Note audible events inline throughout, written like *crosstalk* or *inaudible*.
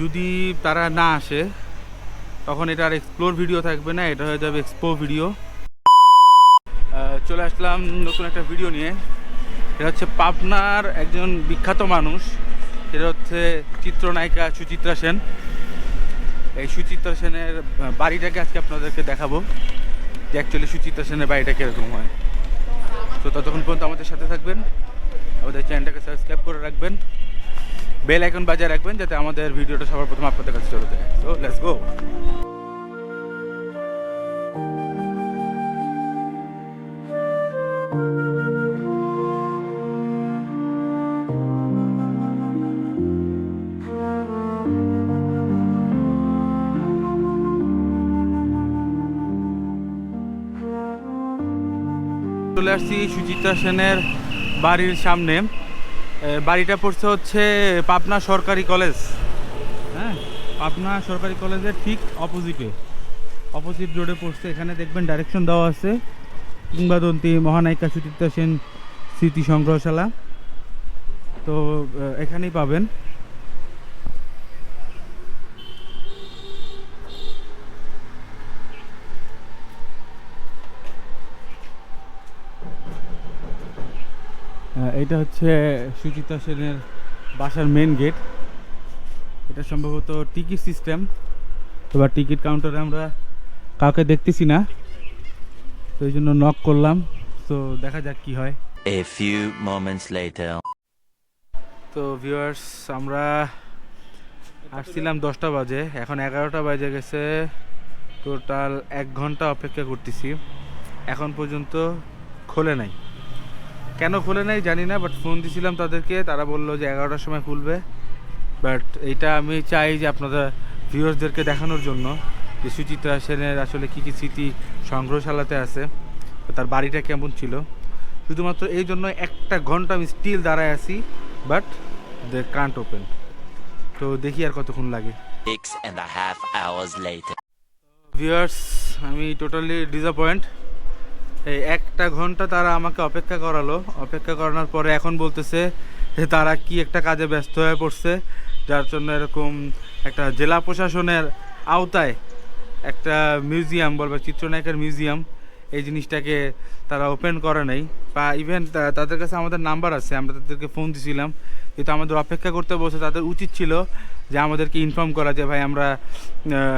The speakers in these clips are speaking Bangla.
যদি তারা না আসে, তখন এটা আর এক্সপ্লোর ভিডিও থাকবে না, এটা হয়ে যাবে এক্সপো ভিডিও চলে আসলাম নতুন একটা ভিডিও নিয়ে। এটা হচ্ছে পাবনার একজন বিখ্যাত মানুষ। এটা হচ্ছে চিত্রনায়িকা সুচিত্রা সেন। এই সুচিত্রা সেনের বাড়িটাকে আজকে আপনাদেরকে দেখাবো। যে অ্যাকচুয়ালি সুচিত্রা সেনের বাড়িটা কীরকম হয়। তো ততক্ষণ পর্যন্ত আমাদের সাথে থাকবেন। আমাদের চ্যানেলটাকে সাবস্ক্রাইব করে রাখবেন। বেল আইকন বাজায় রাখবেন যাতে আমাদের ভিডিওটা সবার প্রথম আপনাদের কাছে চলে যায়। সো লেটস গো চলে আসছি সুচিত্রা সেনের বাড়ির সামনে। বাড়িটা পড়ছে হচ্ছে পাবনা সরকারি কলেজ। হ্যাঁ পাবনা সরকারি কলেজের ঠিক অপোজিটে। অপোজিট রোডে পড়ছে, এখানে দেখবেন ডাইরেকশন দেওয়া আছে। কিংবদন্তি, মহানায়িকা, সুচিত্রা সেন স্মৃতি সংগ্রহশালা। তো এখানেই পাবেন। এটা হচ্ছে সুচিত্রা সেনের বাসার মেন গেট এটা সম্ভবত টিকিট সিস্টেম এবার টিকিট কাউন্টারে আমরা কাউকে দেখতেছি না। তো এই জন্য নক করলাম। তো দেখা যাক কি হয়। A few moments later. তো ভিউয়ার্স আমরা আসছিলাম দশটা বাজে। এখন এগারোটা বাজে গেছে। টোটাল এক ঘণ্টা অপেক্ষা করতেছি। এখন পর্যন্ত খোলে নাই। কেন খোলে নাই জানি না বাট ফোন দিছিলাম তাদেরকে। তারা বলল যে এগারোটার সময় খুলবে। বাট এইটা আমি চাই যে আপনাদের ভিউয়ার্সদেরকে দেখানোর জন্য যে সুচিত্রা সেনের আসলে কী কী স্মৃতি সংগ্রহশালাতে আছে তার বাড়িটা কেমন ছিল। শুধুমাত্র এই জন্য একটা ঘণ্টা আমি স্টিল দাঁড়ায় আছি বাট দে কান্ট ওপেন তো দেখি আর কতক্ষণ লাগে। ভিউয়ার্স আমি টোটালি ডিসঅ্যাপয়েন্ট এই একটা ঘণ্টা তারা আমাকে অপেক্ষা করালো। অপেক্ষা করানোর পরে এখন বলতেছে যে তারা কি একটা কাজে ব্যস্ত হয়ে পড়ছে, যার জন্য এরকম একটা জেলা প্রশাসনের আওতায় একটা মিউজিয়াম বলবে, চিত্রনায়কের মিউজিয়াম, এই জিনিসটাকে তারা ওপেন করে নাই। বা ইভেন তাদের কাছে আমাদের নাম্বার আছে, আমরা তাদেরকে ফোন দিছিলাম। কিন্তু আমাদের অপেক্ষা করতে বসে তাদের উচিত ছিল যে আমাদেরকে ইনফর্ম করা যে ভাই আমরা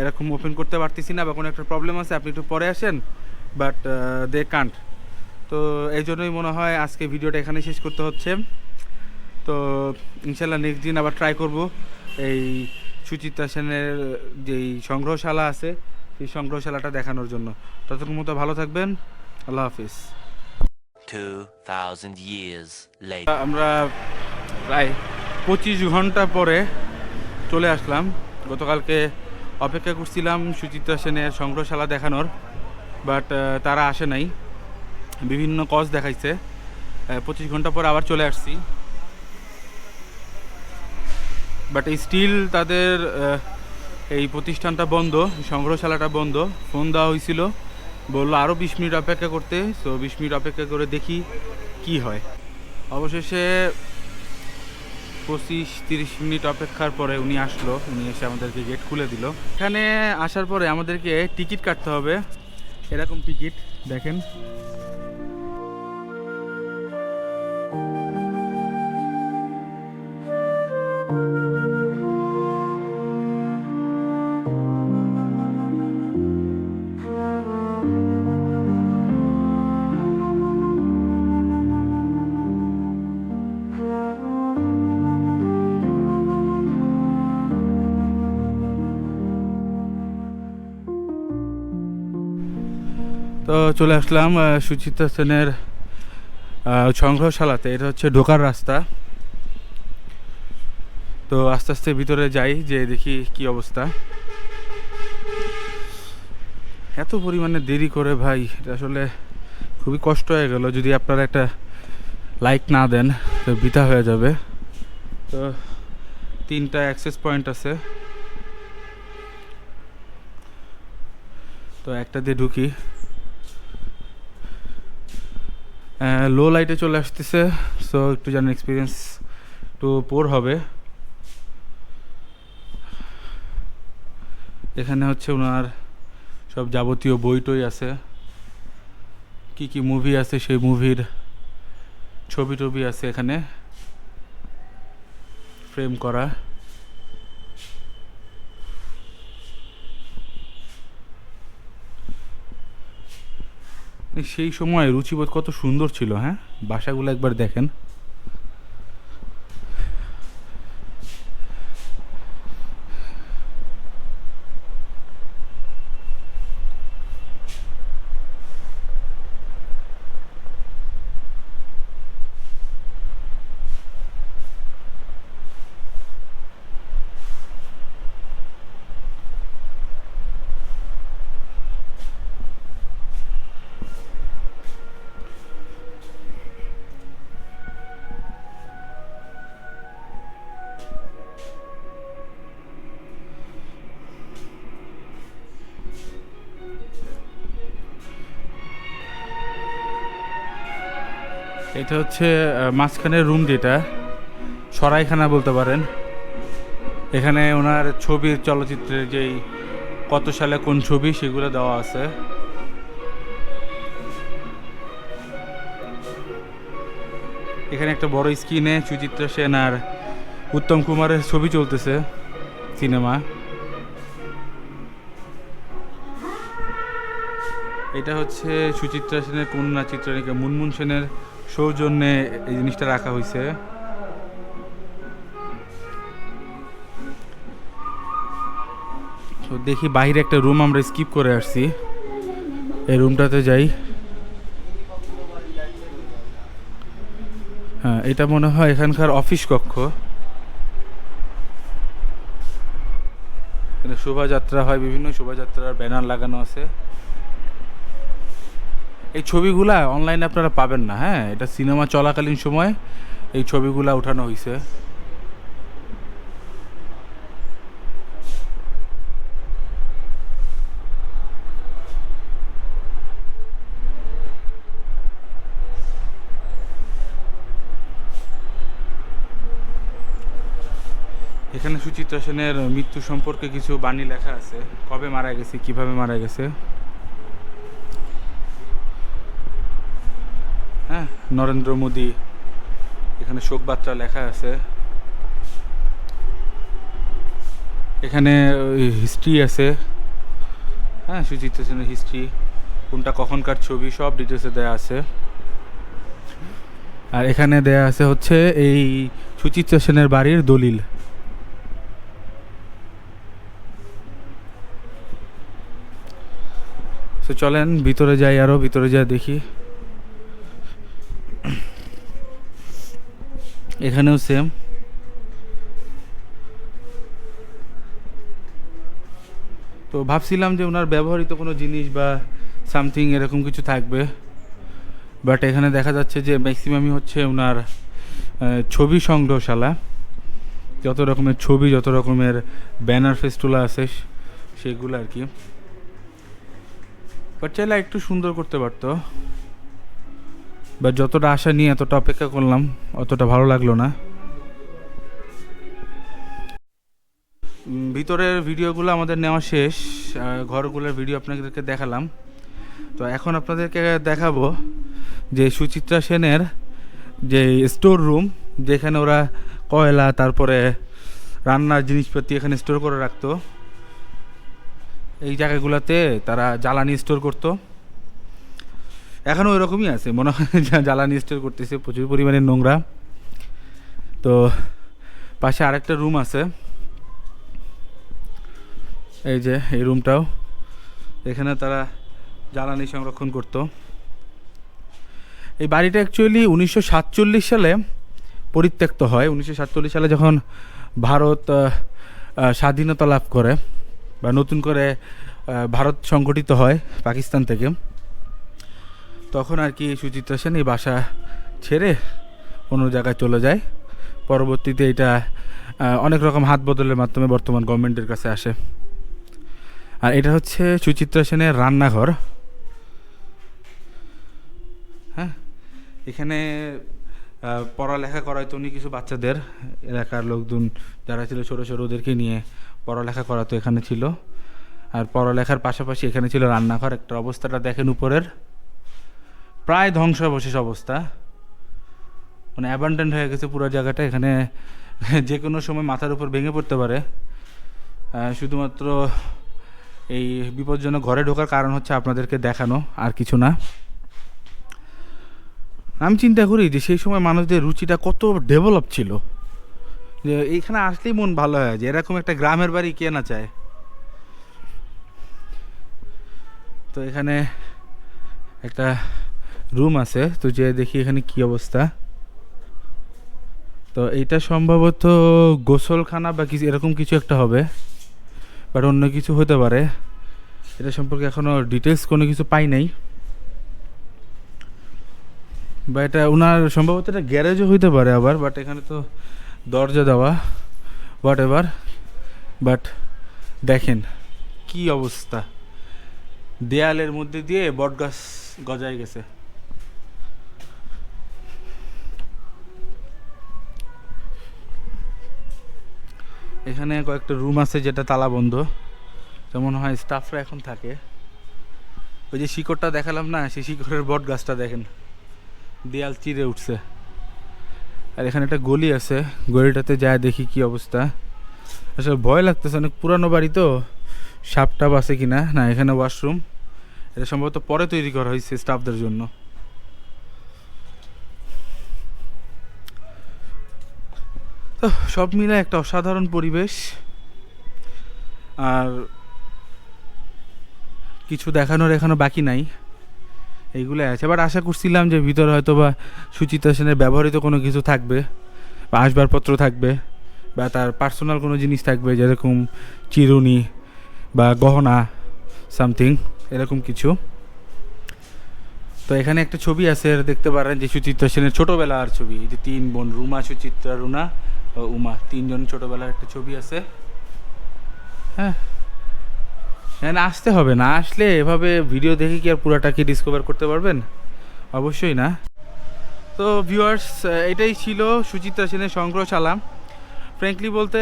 এরকম ওপেন করতে পারতেছি না বা কোনো একটা প্রবলেম আছে, আপনি একটু পরে আসেন। বাট দে কান্ট তো এই জন্যই মনে হয় আজকে ভিডিওটা এখানে শেষ করতে হচ্ছে। তো ইনশাল্লাহ নেক্সট দিন আবার ট্রাই করব এই সুচিত্রা সেনের যেই সংগ্রহশালা আছে সেই সংগ্রহশালাটা দেখানোর জন্য। ততক্ষণ মতো ভালো থাকবেন। আল্লাহ হাফিজ. আমরা প্রায় পঁচিশ ঘণ্টা পরে চলে আসলাম। গতকালকে অপেক্ষা করছিলাম সুচিত্রা সেনের সংগ্রহশালা দেখানোর। বাট তারা আসে নাই। বিভিন্ন কজ দেখাইছে। পঁচিশ ঘণ্টা পর আবার চলে আসছি। বাট, স্টিল তাদের এই প্রতিষ্ঠানটা বন্ধ, সংগ্রহশালাটা বন্ধ। ফোন দেওয়া হয়েছিল বলল আরও বিশ মিনিট অপেক্ষা করতে। সো বিশ মিনিট অপেক্ষা করে দেখি কি হয়। অবশেষে পঁচিশ তিরিশ মিনিট অপেক্ষার পরে উনি আসলো। উনি এসে আমাদেরকে গেট খুলে দিল। এখানে আসার পরে আমাদেরকে টিকিট কাটতে হবে। এরকম টিকিট দেখেন। চলে আসলাম সুচিত্রা সেনের সংগ্রহশালাতে। এটা হচ্ছে ঢোকার রাস্তা। তো আস্তে আস্তে ভিতরে যাই যে দেখি কি অবস্থা। এত পরিমাণে দেরি করে ভাই, এটা আসলে খুবই কষ্ট হয়ে গেল। যদি আপনারা একটা লাইক না দেন, তো বৃথা হয়ে যাবে। তো তিনটা অ্যাক্সেস পয়েন্ট আছে। তো একটা দিয়ে ঢুকি। লো লাইটে চলে আসতেছে সো একটু যেন এক্সপিরিয়েন্স একটু পোর হবে। এখানে হচ্ছে ওনার সব যাবতীয় বই টই আছে। কি কি মুভি আছে সেই মুভির ছবি টবি আছে এখানে। ফ্রেম করা। সেই সময় রুচিবোধ কত সুন্দর ছিল হ্যাঁ? বাসাগুলো একবার দেখেন। এটা হচ্ছে মাঝখানের রুম যেটা, সরাইখানা বলতে পারেন। এখানে ওনার ছবির চলচ্চিত্রের যেই কত সালে কোন ছবি সেগুলো দেওয়া আছে। এখানে একটা বড় স্ক্রিনে সুচিত্রা সেন আর উত্তম কুমারের ছবি চলতেছে সিনেমা। এটা হচ্ছে সুচিত্রা সেনের কন্যা চিত্রনায়িকা মুনমুন সেনের সৌজন্যে এই জিনিসটা রাখা হয়েছে তো দেখি বাইরে একটা রুম আমরা স্কিপ করে আসছি। এই রুমটাতে যাই। হ্যাঁ এটা মনে হয় এখানকার অফিস কক্ষ। শোভাযাত্রা হয়, বিভিন্ন শোভাযাত্রার ব্যানার লাগানো আছে। এই ছবিগুলা অনলাইনে আপনারা পাবেন না হ্যাঁ? এটা সিনেমা চলাকালীন সময় এই ছবিগুলা উঠানো হয়েছে এখানে সুচিত্রা সেনের মৃত্যু সম্পর্কে কিছু বাণী লেখা আছে। কবে মারা গেছে, কীভাবে মারা গেছে হ্যাঁ নরেন্দ্র মোদী, এখানে শোকবার্তা লেখা আছে। এখানে হিস্ট্রি আছে। হ্যাঁ সুচিত্রা সেনের হিস্ট্রি কোনটা কখনকার ছবি, সব ডিটেলসে দেওয়া আছে। আর এখানে দেয়া আছে হচ্ছে, এই সুচিত্রা সেনের বাড়ির দলিল। তো চলেন, ভিতরে যাই আরও, ভিতরে যাই দেখি। এখানেও সেম তো ভাবছিলাম যে ওনার ব্যবহৃত কোনো জিনিস বা সামথিং এরকম কিছু থাকবে বাট এখানে দেখা যাচ্ছে যে ম্যাক্সিমামই হচ্ছে ওনার ছবি সংগ্রহশালা। যত রকমের ছবি, যত রকমের ব্যানার ফেস্টুলা আছে, সেগুলো আর কি। বাট চাইলে একটু সুন্দর করতে পারতো। বা যতটা আশা নিয়ে এতটা অপেক্ষা করলাম, অতটা ভালো লাগল না। ভিতরের ভিডিওগুলো আমাদের নেওয়া শেষ ঘরগুলোর ভিডিও আপনাদেরকে দেখালাম। তো এখন আপনাদেরকে দেখাবো যে সুচিত্রা সেনের যে স্টোর রুম যেখানে ওরা কয়লা, তারপরে রান্নার জিনিসপাতি এখানে স্টোর করে রাখতো। এই জায়গাগুলোতে তারা জ্বালানি স্টোর করতো। এখনও ওই রকমই আছে। মনে হয় *laughs* জ্বালানি স্টোর করতেছে, প্রচুর পরিমাণে নোংরা। তো পাশে আরেকটা রুম আছে। এই যে, এই রুমটাও এখানে তারা জ্বালানি সংরক্ষণ করত। এই বাড়িটা অ্যাকচুয়ালি উনিশশো সাতচল্লিশ সালে পরিত্যক্ত হয়। উনিশশো সাতচল্লিশ সালে যখন ভারত স্বাধীনতা লাভ করে বা নতুন করে ভারত সংগঠিত হয় পাকিস্তান থেকে। তখন আর কি সুচিত্রা সেন এই বাসা ছেড়ে অন্য জায়গায় চলে যায়। পরবর্তীতে এটা অনেক রকম হাত বদলের মাধ্যমে বর্তমান গভর্নমেন্টের কাছে আসে। আর এটা হচ্ছে সুচিত্রা সেনের রান্নাঘর। হ্যাঁ এখানে পড়ালেখা করাইতো উনি কিছু বাচ্চাদের, এলাকার লোকজন যারা ছিল ছোটো ছোটো ওদেরকে নিয়ে পড়ালেখা করাতো এখানে ছিল। আর পড়ালেখার পাশাপাশি এখানে ছিল রান্নাঘর। একটা অবস্থাটা দেখেন উপরের। প্রায় ধ্বংসাবশেষ অবস্থা। মানে অ্যাবান্ডেন্ট হয়ে গেছে পুরো জায়গাটা, এখানে যে কোনো সময় মাথার উপর ভেঙে পড়তে পারে। শুধুমাত্র এই বিপজ্জনক ঘরে ঢোকার কারণ হচ্ছে আপনাদেরকে দেখানো, আর কিছু না। আমি চিন্তা করি যে সেই সময় মানুষদের রুচিটা কত ডেভেলপ ছিল। যে এইখানে আসলেই মন ভালো হয়, যে এরকম একটা গ্রামের বাড়ি কে না চায়। তো এখানে একটা রুম আছে, তো যে দেখি এখানে কি অবস্থা। তো এইটা সম্ভবত গোসলখানা বা কিছু এরকম কিছু একটা হবে, বাট অন্য কিছু হতে পারে। এটা সম্পর্কে এখনও ডিটেলস কোনো কিছু পাই নাই। বা এটা ওনার সম্ভবত এটা গ্যারেজও হইতে পারে আবার, বাট এখানে তো দরজা দেওয়া হোয়াট এভার বাট দেখেন কি অবস্থা। দেয়ালের মধ্যে দিয়ে বটগাছ গজায় গেছে। এখানে কয়েকটা রুম আছে যেটা তালা বন্ধ যেমন হয় স্টাফরা এখন থাকে। ওই যে শিকড়টা দেখালাম না, সেই শিকড়ের বট গাছটা দেখেন। দেয়াল চিরে উঠছে। আর এখানে একটা গলি আছে, গলিটাতে যায় দেখি কি অবস্থা। আসলে ভয় লাগতেছে, অনেক পুরানো বাড়ি তো। সাপ টাপ আছে কিনা? না, এখানে ওয়াশরুম এটা সম্ভবত পরে তৈরি করা হয়েছে স্টাফদের জন্য। তো সব মিলে একটা অসাধারণ পরিবেশ। আর কিছু দেখানোর এখনও বাকি নাই। এইগুলো আছে। বাট আশা করছিলাম যে ভিতরে হয়তো বা সুচিতা সেনের ব্যবহৃত কোনো কিছু থাকবে, বা আসবাবপত্র থাকবে, বা তার পার্সোনাল কোনো জিনিস থাকবে, যেরকম চিরুনি বা গহনা সামথিং এরকম কিছু। তো এখানে একটা ছবি আছে, দেখতে পারেন যে সুচিত্রা সেনের ছোটোবেলার ছবি। যে তিন বোন, রুমা, সুচিত্রা, রুনা উমা, তিনজন ছোটোবেলার একটা ছবি আছে। হ্যাঁ। না, আসতে হবে না, আসলে এভাবে ভিডিও দেখে কি আর পুরাটা কি ডিসকভার করতে পারবেন? অবশ্যই না। তো ভিউয়ার্স এটাই ছিল সুচিত্রা সেনের সংগ্রহশালা ফ্র্যাঙ্কলি বলতে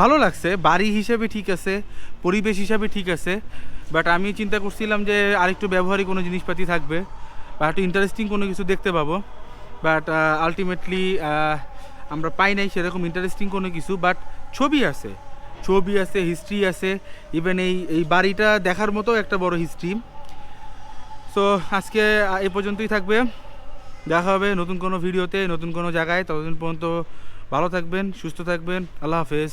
ভালো লাগছে, বাড়ি হিসেবে ঠিক আছে, পরিবেশ হিসাবে ঠিক আছে বাট আমি চিন্তা করছিলাম যে আরেকটু ব্যবহারিক কোনো জিনিসপাতি থাকবে, বা একটু ইন্টারেস্টিং কোনো কিছু দেখতে পাবো। বাট আলটিমেটলি আমরা পাই নাই সেরকম ইন্টারেস্টিং কোনো কিছু বাট ছবি আছে। ছবি আছে হিস্ট্রি আছে ইভেন এই এই বাড়িটা দেখার মতো একটা বড় হিস্ট্রি সো আজকে এ পর্যন্তই থাকবে। দেখা হবে নতুন কোনো ভিডিওতে, নতুন কোনো জায়গায়। ততদিন পর্যন্ত ভালো থাকবেন, সুস্থ থাকবেন। আল্লাহ হাফেজ।